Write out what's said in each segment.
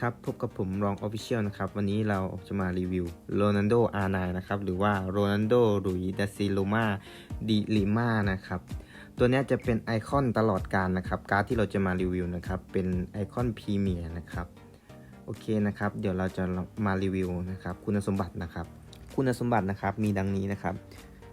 ครับ พบกับผมรองออฟฟิเชียลนะครับ วันนี้เราจะมารีวิวโรนัลโดอาร์นนะครับ หรือว่าโรนัลโดรุยดาซิโลมาดิลิมานะครับ ตัวนี้จะเป็นไอคอนตลอดการนะครับ การ์ดที่เราจะมารีวิวนะครับ เป็นไอคอนพรีเมียร์นะครับ โอเคนะครับ เดี๋ยวเราจะมารีวิวนะครับ คุณสมบัตินะครับ คุณสมบัตินะครับ มีดังนี้นะครับ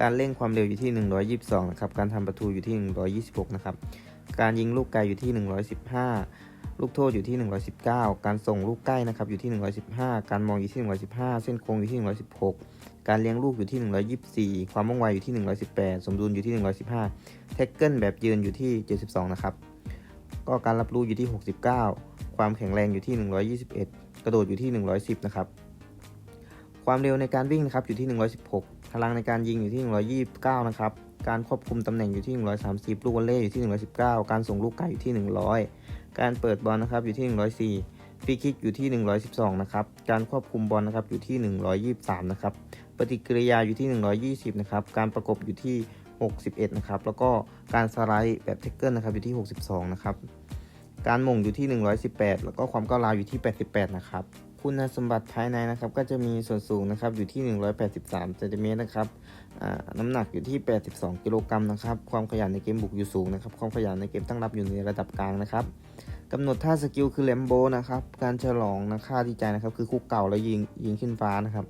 การเร่งความเร็วอยู่ที่ 122 นะครับ การทำประตูอยู่ที่ 126 นะครับ การยิงลูกไกลอยู่ที่ 115 ลูกโทษอยู่ที่ 119 การส่งลูกใกล้นะครับอยู่ที่ 115 การมองอยู่ที่ 115 เส้นโค้งอยู่ที่ 116 การเลี้ยงลูกอยู่ที่ 124 ความว่องไวอยู่ที่ 118 สมดุลอยู่ที่ 115 แท็กเกิลแบบยืนอยู่ที่ 72 นะครับ ก็การรับรู้อยู่ที่ 69 ความแข็งแรงอยู่ที่ 121 กระโดดอยู่ที่ 110 นะครับ ความเร็วในการวิ่งนะครับอยู่ที่ 116พลังในการยิงอยู่ที่ 129 นะครับ การควบคุมตำแหน่งอยู่ที่ 130 ลูกวอลเลย์อยู่ที่ 119 การส่งลูกไกลอยู่ที่ 100 การเปิดบอลนะครับอยู่ที่ 104ฟรีคิกอยู่ที่ 112 นะครับ การควบคุมบอลนะครับอยู่ที่ 123 นะครับ ปฏิกิริยาอยู่ที่ 120 นะครับ การประกบอยู่ที่ 61 นะครับ แล้วก็การสไลด์แบบเทคเกิลนะครับอยู่ที่ 62 นะครับ การมงอยู่ที่ 118 แล้วก็ความก้าวร้าวอยู่ที่ 88 นะครับ คุณสมบัติภายในนะครับ ก็จะมีส่วนสูงนะครับอยู่ที่ 183เซนติเมตรนะครับน้ำหนักอยู่ที่ 82 กิโลกรัมนะครับ ความขยันในเกมบุกอยู่สูงนะครับ ความขยันในเกมตั้งรับอยู่ในระดับกลางนะครับกำหนดท่าสกิลคือแลมโบนะครับ การฉลองนะค่าดีใจนะครับ คือคุกเก่าแล้วยิงยิงขึ้นฟ้านะครับ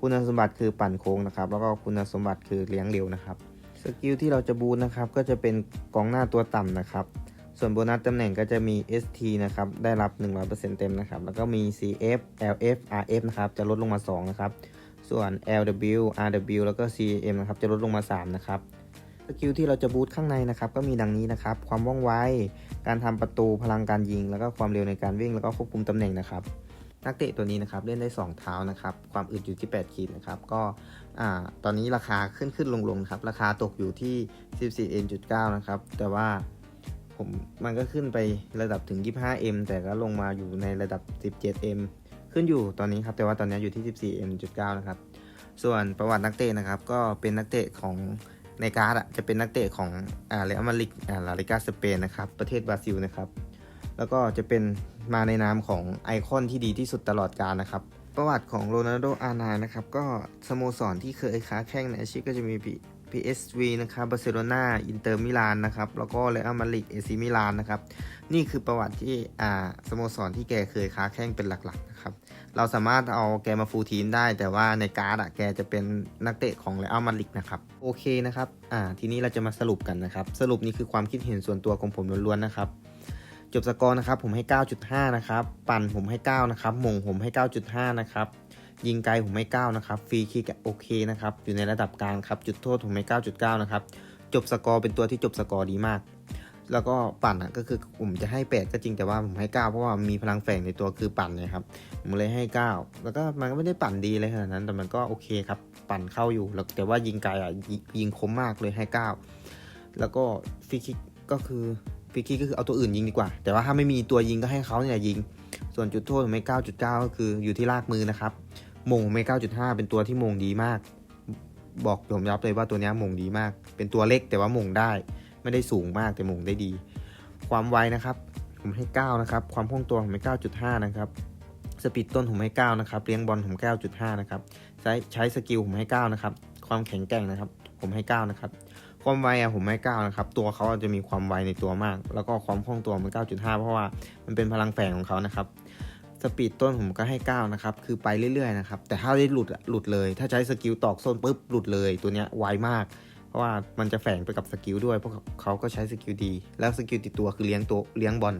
คุณสมบัติคือปั่นโค้งนะครับ แล้วก็คุณสมบัติคือเลี้ยงเร็วนะครับ สกิลที่เราจะบูนนะครับ ก็จะเป็นกองหน้าตัวต่ำนะครับ ส่วนโบนัสตำแหน่งก็จะมี ST นะครับ ได้รับ 100%เต็มนะครับ แล้วก็มี CF LF RF นะครับ จะลดลงมา 2 นะครับ ส่วน LW RW แล้วก็ CM นะครับ จะลดลงมา 3 นะครับสกิลที่เราจะบูตข้างในนะครับ ก็มีดังนี้นะครับ ความว่องไว การทำประตู พลังการยิง แล้วก็ความเร็วในการวิ่ง แล้วก็ควบคุมตำแหน่งนะครับ นักเตะตัวนี้นะครับเล่นได้ 2 เท้านะครับ ความอึดอยู่ที่ 8 ขีดนะครับ ก็อ่าตอนนี้ราคาขึ้นขึ้นลงลงครับ ราคาตกอยู่ที่ 14.9 นะครับ แต่ว่า ผมมันก็ขึ้นไประดับถึง 25M แต่ก็ลงมาอยู่ในระดับ 17M ขึ้นอยู่ตอนนี้ครับ แต่ว่าตอนนี้อยู่ที่ 14M.9 นะครับ ส่วนประวัตินักเตะนะครับ ก็เป็นนักเตะของในการ์ดอะจะเป็นนักเตะของอ่าเรอัลมาดริดอ่าลาลิกาสเปนนะครับ ประเทศบราซิลนะครับ แล้วก็จะเป็นมาในนามของไอคอนที่ดีที่สุดตลอดกาลนะครับ ประวัติของโรนัลโดอาร์ไนนะครับ ก็สโมสรที่เคยค้าแข่งในอาชีพก็จะมี PSV นะครับบาร์เซโลนาอินเตอร์มิลานนะครับ แล้วก็เรอัลมาดริดเอซิมิลานนะครับ นี่คือประวัติที่อ่าสโมสรที่แกเคยค้าแข่งเป็นหลักๆนะครับ เราสามารถเอาแกมาฟูลทีมได้ แต่ว่าในการ์ดอะแกจะเป็นนักเตะของเรอัลมาดริดนะครับ โอเคนะครับ อ่า ทีนี้เราจะมาสรุปกันนะครับ สรุปนี่คือความคิดเห็นส่วนตัวของผมล้วนๆนะครับจบสกอร์นะครับผมให้ 9.5 นะครับ ปั่นผมให้ 9 นะครับมงผมให้ 9.5 นะครับ ยิงไกลผมให้9นะครับ ฟรีคิกโอเคนะครับ อยู่ในระดับกลางครับ จุดโทษผมให้9.9 นะครับ จบสกอร์เป็นตัวที่จบสกอร์ดีมาก แล้วก็ปั่นอะก็คือผมจะให้ 8 ก็จริงแต่ว่าผมให้ 9 เพราะว่ามีพลังแฝงในตัวคือปั่นเลยครับ ผมเลยให้ 9 แล้วก็มันก็ไม่ได้ปั่นดีเลยขนาดนั้น แต่มันก็โอเคครับ ปั่นเข้าอยู่ แต่ว่ายิงไกลอะยิยิงคมมากเลยให้ 9 แล้วก็ฟรีคิกก็คือฟรีคิกก็คือเอาตัวอื่นยิงดีกว่า แต่ว่าถ้าไม่มีตัวยิงก็ให้เขาเนี่ยยิง ส่วนจุดโทษผมให้9.9 ก็คืออยู่ที่ลากมือนะครับ มงผมให้9.5เป็นตัวที่มงดีมาก บอกผมยับเลยว่าตัวนี้มงดีมาก เป็นตัวเล็กแต่ว่ามงได้ ไม่ได้สูงมากแต่มงได้ดี ความไวนะครับ ผมให้ 9 นะครับ ความคล่องตัวผมให้9.5 นะครับ สปีดต้นผมให้ 9 นะครับ เลี้ยงบอลผม9.5 นะครับ ใช้ใช้สกิลผมให้ 9 นะครับ ความแข็งแกร่งนะครับ ผมให้ 9 นะครับความไวอะผมให้9นะครับ ตัวเขาจะมีความไวในตัวมาก แล้วก็ความคล่องตัวมัน 9.5 เพราะว่ามันเป็นพลังแฝงของเขานะครับ สปีดต้นผมก็ให้ 9 นะครับ คือไปเรื่อยๆนะครับ แต่ถ้าได้หลุดหลุดเลย ถ้าใช้สกิลตอกส้นปุ๊บหลุดเลยตัวเนี้ยไวมาก เพราะว่ามันจะแฝงไปกับสกิลด้วย เพราะเขาก็ใช้สกิลดี แล้วสกิลติดตัวคือเลี้ยงตัวเลี้ยงบอล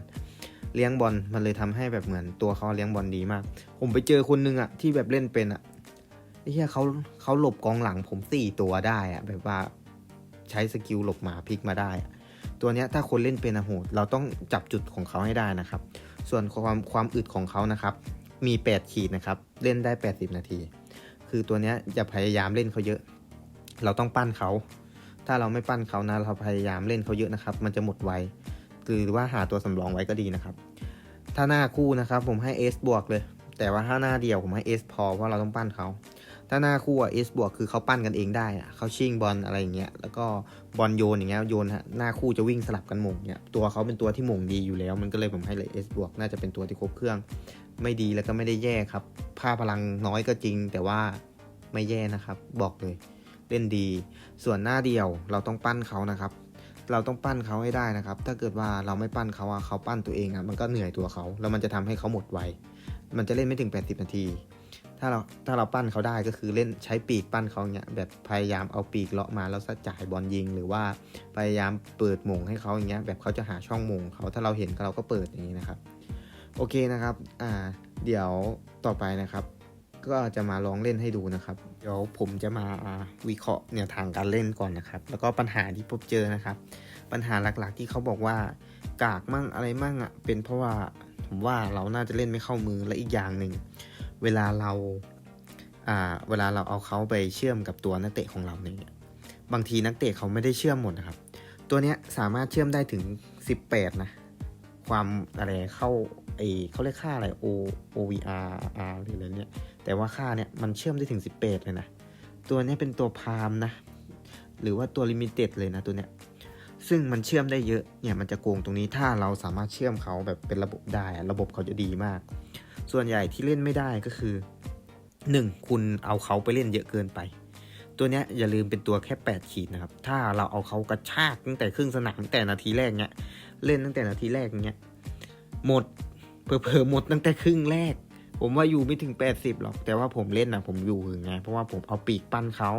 เลี้ยงบอลมันเลยทำให้แบบเหมือนตัวเขาเลี้ยงบอลดีมาก ผมไปเจอคนนึงอะที่แบบเล่นเป็นอะไอ้เหี้ยเขาเขาหลบกองหลังผมสี่ตัวได้อะแบบว่าใช้สกิลหลบหมาพลิกมาได้ ตัวเนี้ยถ้าคนเล่นเป็นอะโหดเราต้องจับจุดของเขาให้ได้นะครับ ส่วนความความอึดของเขานะครับ มี 8 ขีดนะครับ เล่นได้ 80 นาที คือตัวนี้จะพยายามเล่นเขาเยอะ เราต้องปั้นเขา ถ้าเราไม่ปั้นเขานะเราพยายามเล่นเขาเยอะนะครับ มันจะหมดไวหรือว่าหาตัวสำรองไว้ก็ดีนะครับ ถ้าหน้าคู่นะครับผมให้ S บวกเลย แต่ว่าถ้าหน้าเดียวผมให้ S พอเพราะเราต้องปั้นเขา ถ้าหน้าคู่อะ S บวกคือเขาปั้นกันเองได้อะเขาชิงบอลอะไรอย่างเงี้ยแล้วก็บอลโยนอย่างเงี้ยโยนฮะหน้าคู่จะวิ่งสลับกันหม่งเนี่ยตัวเขาเป็นตัวที่หม่งดีอยู่แล้ว มันก็เลยผมให้เลย S บวกน่าจะเป็นตัวที่ครบเครื่อง ไม่ดีแล้วก็ไม่ได้แย่ครับค่าพลังน้อยก็จริง แต่ว่าไม่แย่นะครับ บอกเลย เล่นดี ส่วนหน้าเดียวเราต้องปั้นเขานะครับ เราต้องปั้นเขาให้ได้นะครับ ถ้าเกิดว่าเราไม่ปั้นเขาอะเขาปั้นตัวเองอะมันก็เหนื่อยตัวเขาแล้วมันจะทำให้เขาหมดไวมันจะเล่นไม่ถึง 80 นาที ถ้าเราถ้าเราปั้นเขาได้ก็คือเล่นใช้ปีกปั้นเขาเนี่ยแบบพยายามเอาปีกเลาะมาแล้วจ่ายบอลยิง หรือว่าพยายามเปิดมงให้เขาอย่างเงี้ยแบบเขาจะหาช่องมงเขาถ้าเราเห็นเราก็เปิดอย่างนี้นะครับ โอเคนะครับอ่าเดี๋ยวต่อไปนะครับ ก็จะมาลองเล่นให้ดูนะครับ เดี๋ยวผมจะมาวิเคราะห์แนวทางการเล่นก่อนนะครับ แล้วก็ปัญหาที่พบเจอนะครับ ปัญหาหลักๆที่เขาบอกว่ากากมั่งอะไรมั่งอะเป็นเพราะว่าผมว่าเราน่าจะเล่นไม่เข้ามือและอีกอย่างหนึ่ง เวลาเราเวลาเราเอาเขาไปเชื่อมกับตัวนักเตะของเราเนี่ยบางทีนักเตะเขาไม่ได้เชื่อมหมดนะครับ ตัวเนี้ยสามารถเชื่อมได้ถึง 18 นะ ความอะไรเข้าไอเขาเรียกค่าอะไร O OVR R หรืออะไรเนี่ย แต่ว่าค่าเนี่ยมันเชื่อมได้ถึง 18 เลยนะ ตัวนี้เป็นตัวพามนะ หรือว่าตัวลิมิเต็ดเลยนะตัวเนี้ย ซึ่งมันเชื่อมได้เยอะ เนี่ยมันจะโกงตรงนี้ถ้าเราสามารถเชื่อมเขาแบบเป็นระบบได้ ระบบเขาจะดีมาก ส่วนใหญ่ที่เล่นไม่ได้ก็คือ 1. คุณเอาเขาไปเล่นเยอะเกินไป ตัวเนี้ยอย่าลืมเป็นตัวแค่ 8 ขีดนะครับ ถ้าเราเอาเขากระชากตั้งแต่ครึ่งสนามตั้งแต่นาทีแรกเนี้ยเล่นตั้งแต่นาทีแรกเนี้ยหมดเผลอๆหมดตั้งแต่ครึ่งแรก ผมว่าอยู่ไม่ถึง 80หรอก แต่ว่าผมเล่นนะผมอยู่ถึงไงเพราะว่าผมเอาปีกปั้นเขา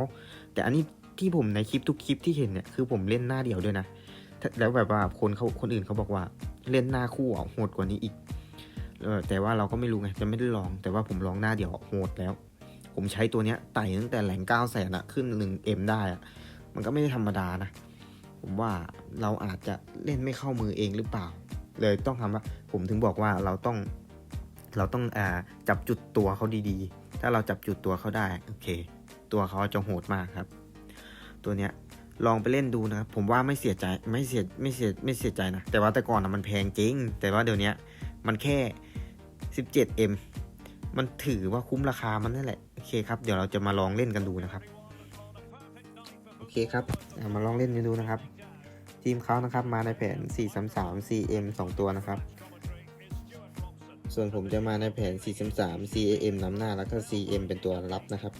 แต่อันนี้ที่ผมในคลิปทุกคลิปที่เห็นเนี่ยคือผมเล่นหน้าเดียวด้วยนะ แล้วแบบว่าคนเขาคนอื่นเขาบอกว่าเล่นหน้าคู่อะโหดกว่านี้อีก เออแต่ว่าเราก็ไม่รู้ไงจะไม่ได้ลอง แต่ว่าผมลองหน้าเดียวโหดแล้ว ผมใช้ตัวเนี้ยไต่ตั้งแต่แหลงเก้าแสนอะขึ้นหนึ่งเอ็มได้อะมันก็ไม่ได้ธรรมดานะ ผมว่าเราอาจจะเล่นไม่เข้ามือเองหรือเปล่า เลยต้องทำว่าผมถึงบอกว่าเราต้อง เราต้องอ่าจับจุดตัวเขาดีๆ ถ้าเราจับจุดตัวเขาได้โอเค ตัวเขาจะโหดมากครับ ตัวเนี้ยลองไปเล่นดูนะครับผมว่าไม่เสียใจไม่เสียไม่เสียไม่เสียใจนะแต่ว่าแต่ก่อนนะมันแพงจริง แต่ว่าเดี๋ยวนี้ มันแค่ 17M มันถือว่าคุ้มราคามันนั่นแหละ โอเคครับ เดี๋ยวเราจะมาลองเล่นกันดูนะครับ โอเคครับามาลองเล่นกันดูนะครับ ทีมเขานะครับมาในแผน 433 CM 2 ตัวนะครับ ส่วนผมจะมาในแผน 433 CAM นำหน้าแล้วก็ CM เป็นตัวรับนะครับ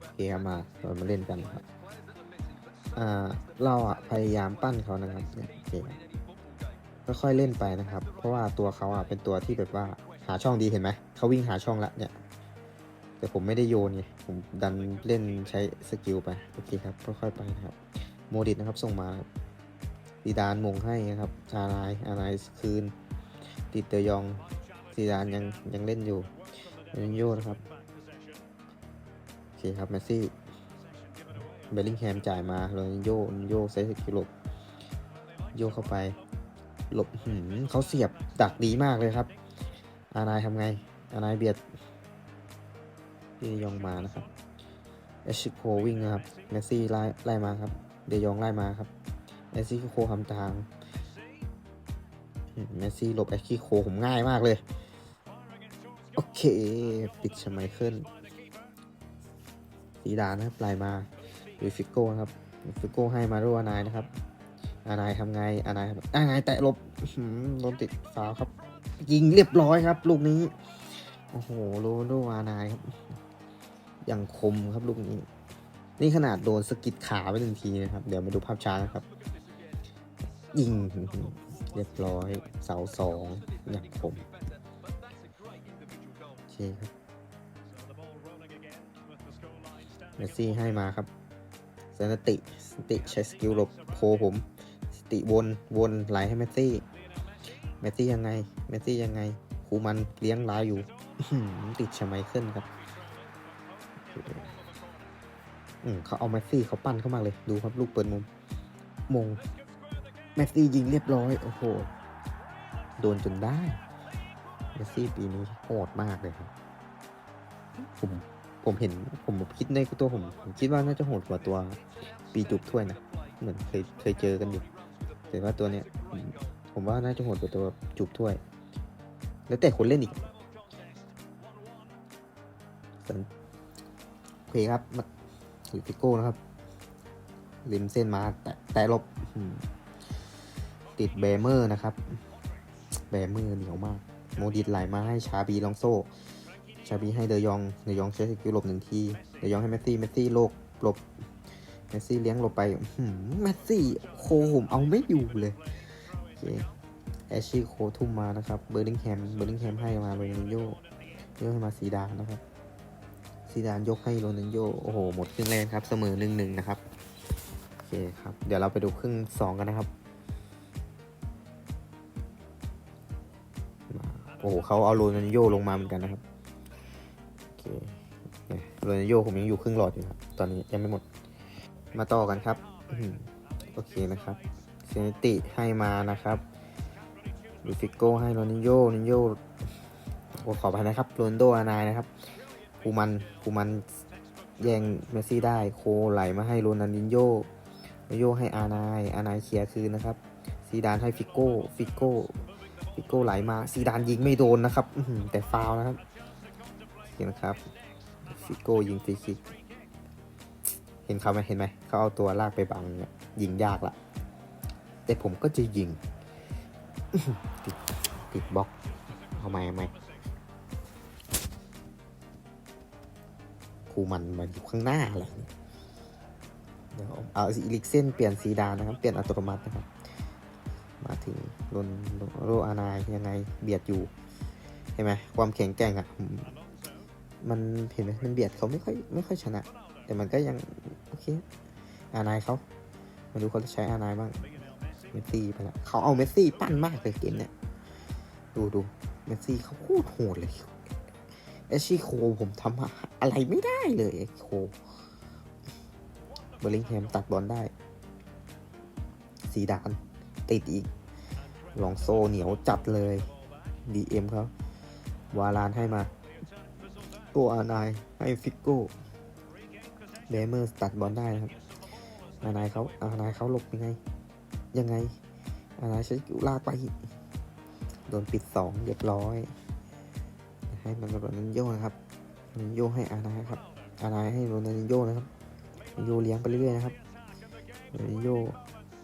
โอเคครับมาเรามาเล่นกันครับอ่าเราอะ พยายามปั้นเขานะครับเนี่ยโอเคค่อยๆเล่นไปนะครับ เพราะว่าตัวเขาอะเป็นตัวที่แบบว่าหาช่องดีเห็นไหมเขาวิ่งหาช่องละเนี่ย แต่ผมไม่ได้โยนไงผมดันเล่นใช้สกิลไปโอเคครับค่อยๆไปนะครับโมดิตนะครับส่งมาครับซีดานมงให้นะครับชาลายอานายคืน ติดเตยองซีดานยังยังเล่นอยู่ยังโยนะครับโอเคครับแมสซี่ เบลลิงแฮมจ่ายมาโรนลโยโยใช้สกิลหลโยเข้าไป หลบหืมเขาเสียบดักดีมากเลยครับ อานายทำไง อานายเบียดพี่ยองมานะครับเอชิโควิ่งนะครับเมสซี่ไล่ไล่มาครับ เดยองไล่มาครับเอชิโคทำทางเมสซี่หลบเอชิโคผมง่ายมากเลย โอเค ปิดชไมเคิลสีดานะครับไล่มา ลุยฟิโก้นะครับฟิโก้ให้มาโรอานายนะครับ อานายทำไง อานายอานายแตะลบอื้อหือโดนติดฟาวครับ ยิงเรียบร้อยครับ ลูกนี้ โอ้โหโรนโดอานายครับ อย่างคมครับลูกนี้ นี่ขนาดโดนสกิดขาไปหนึ่งทีนะครับ เดี๋ยวมาดูภาพช้านะครับ ยิง เรียบร้อย เสาสองอย่างคมโอเคครับเมสซี่ให้มาครับ สนติสนติใช้สกิลหลบโพผม สติวนวนไหลให้เมสซี่ เมสซี่ยังไง เมสซี่ยังไงคูมันเลี้ยงลายอยู่ ติดชไมเคิลครับอืมเขาเอาเมสซี่เขาปั้นเข้ามาเลย ดูครับลูกเปิดมุม มง เมสซี่ยิงเรียบร้อย โอ้โห โดนจนได้ เมสซี่ปีนี้โหดมากเลยครับผม ผมเห็นผมคิดในตัวผม ผมคิดว่าน่าจะโหดกว่าตัวปีจุบถ้วยนะ เหมือนเคยเคยเจอกันอยู่แต่ว่าตัวเนี้ยผมว่าน่าจะโหดกว่าตัวจุบถ้วย แล้วแต่คนเล่นอีกสันโอเคครับมาลุยฟิโก้นะครับ ริมเส้นมาแต่แต่ลบติดเบเมอร์นะครับ เบเมอร์เหนียวมาก โมดิตไหลมาให้ชาบีลองโซ่ ชาบีให้เดยอง เดยองใช้สกิลหลบหนึ่งที เดยองให้เมสซี่ เมสซี่โลกหลบ เมสซี่เลี้ยงหลบไปหือเมสซี่โคผมเอาไม่อยู่เลยโอเคแอชชี่โคทุ่มมานะครับ เบอร์ลิงแฮม เบอร์ลิงแฮมให้มาโรนัลโยโยให้มาซีดานนะครับ ซีดานยกให้โรนัลโย โอ้โห หมดครึ่งแรกครับ เสมอหนึ่งหนึ่งนะครับ โอเคครับ เดี๋ยวเราไปดูครึ่งสองกันนะครับ โอ้โหเขาเอาโรนัลโยลงมาเหมือนกันนะครับ โรนัลโยผมยังอยู่ครึ่งหลอดอยู่ครับ ตอนนี้ยังไม่หมด มาต่อกันครับโอเคนะครับเซนติให้มานะครับลูฟิโก้ให้โรนัลโยโรนัลโยโอ้ขอไปนะครับโรนโดอานายนะครับปูมันปูมันแย่งเมสซี่ได้โคไหลมาให้โรนัลดินโยโรนัลโยให้อานายอานายเคลียร์คืนนะครับซีดานให้ฟิโก้ฟิโก้ฟิโก้ไหลมาซีดานยิงไม่โดนนะครับแต่ฟาวนะครับเห็นนะครับ ฟิโก้ยิงฟรีคิก เห็นเขาไหมเห็นไหม เขาเอาตัวลากไปบังเนี่ยยิงยากละแต่ผมก็จะยิง ติดติดบล็อกเอาไหมเอาไหมคูมันมาอยู่ข้างหน้าอะไรเนี่ยเดี๋ยวเอาอีลิกเส้นเปลี่ยนสีดานนะครับ เปลี่ยนอัตโนมัตินะครับ มาถึงโรนโรอานายยังไงเบียดอยู่ เห็นไหมความแข็งแกร่งอะ มันเห็นไหมมันเบียดเขาไม่ค่อยไม่ค่อยชนะ แต่มันก็ยังโอเคอานายเขามาดูเขาจะใช้อานายบ้างเมสซี่ไปแล้วเขาเอาเมสซี่ปั้นมากเลยเกมเนี่ยดูดูเมสซี่เขาโคตรโหดเลยเอชชี่โคผมทำอะไรไม่ได้เลยไอ้โคเบอร์ลิงแฮมตัดบอลได้สีดานติดอีกลองโซเหนียวจัดเลย DM เขาวาลานให้มา ตัวอานายให้ฟิกโก้เบเมอร์ตัดบอลได้นะครับ อานายเขาอานายเขาหลบยังไง ยังไง อานายใช้กิลากไป โดนปิดสองเรียบร้อย ให้มันโรนันโยนะครับนันโยให้อานายครับ อานายให้โรนันโยนะครับโรนันโยเลี้ยงไปเรื่อยๆนะครับโรนันโย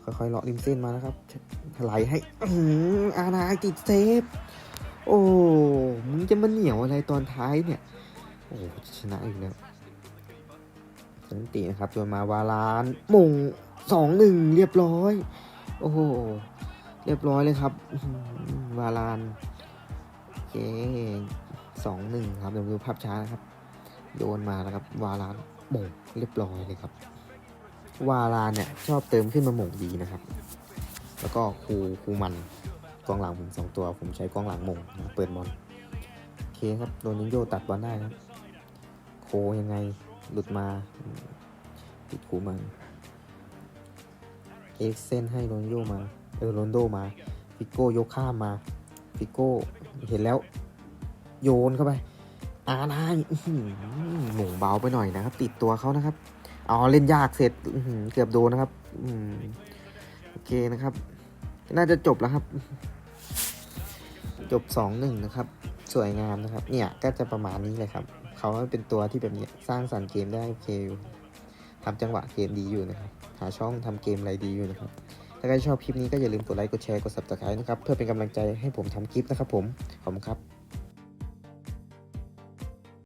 ค่อยๆเลาะริมเส้นมานะครับไหลให้อื้อหืออานายติดเซฟ โอ้ มึงจะมาเหนียวอะไรตอนท้ายเนี่ย โอ้โหชนะอีกแล้วสันตินะครับจนมาวาลานมงสองหนึ่งเรียบร้อย โอ้โห เรียบร้อยเลยครับ วาลานโอเคสองหนึ่งครับเดี๋ยวดูภาพช้านะครับ โยนมาแล้วครับ วาลานมงเรียบร้อยเลยครับ วาลานเนี่ยชอบเติมขึ้นมาหมงดีนะครับ แล้วก็ครูครูมันกองหลังผมสองตัว ผมใช้กองหลังมงเปิดบอลโอเคครับโดนินโยตัดบอลได้ครับ โคยังไง หลุดมาติดคูมัน เอ็กเซนให้โรนโยมา เออโรนโดมา ฟิโก้ยกข้ามมา ฟิโก้เห็นแล้ว โยนเข้าไป อานายอื้อหือหม่งเบาไปหน่อยนะครับ ติดตัวเขานะครับ เอาเล่นยากเสร็จเกือบโดนนะครับอโอเคนะครับ น่าจะจบแล้วครับ จบสองหนึ่งนะครับ สวยงามนะครับ เนี่ยก็จะประมาณนี้เลยครับ เขาเป็นตัวที่แบบเนี้ยสร้างสรรค์เกมได้โอเคทำจังหวะเกมดีอยู่นะครับหาช่องทำเกมอะไรดีอยู่นะครับถ้าใครชอบคลิปนี้ก็อย่าลืมกดไลค์กดแชร์กด subscribe นะครับเพื่อเป็นกำลังใจให้ผมทำคลิปนะครับผมขอบคุณครับ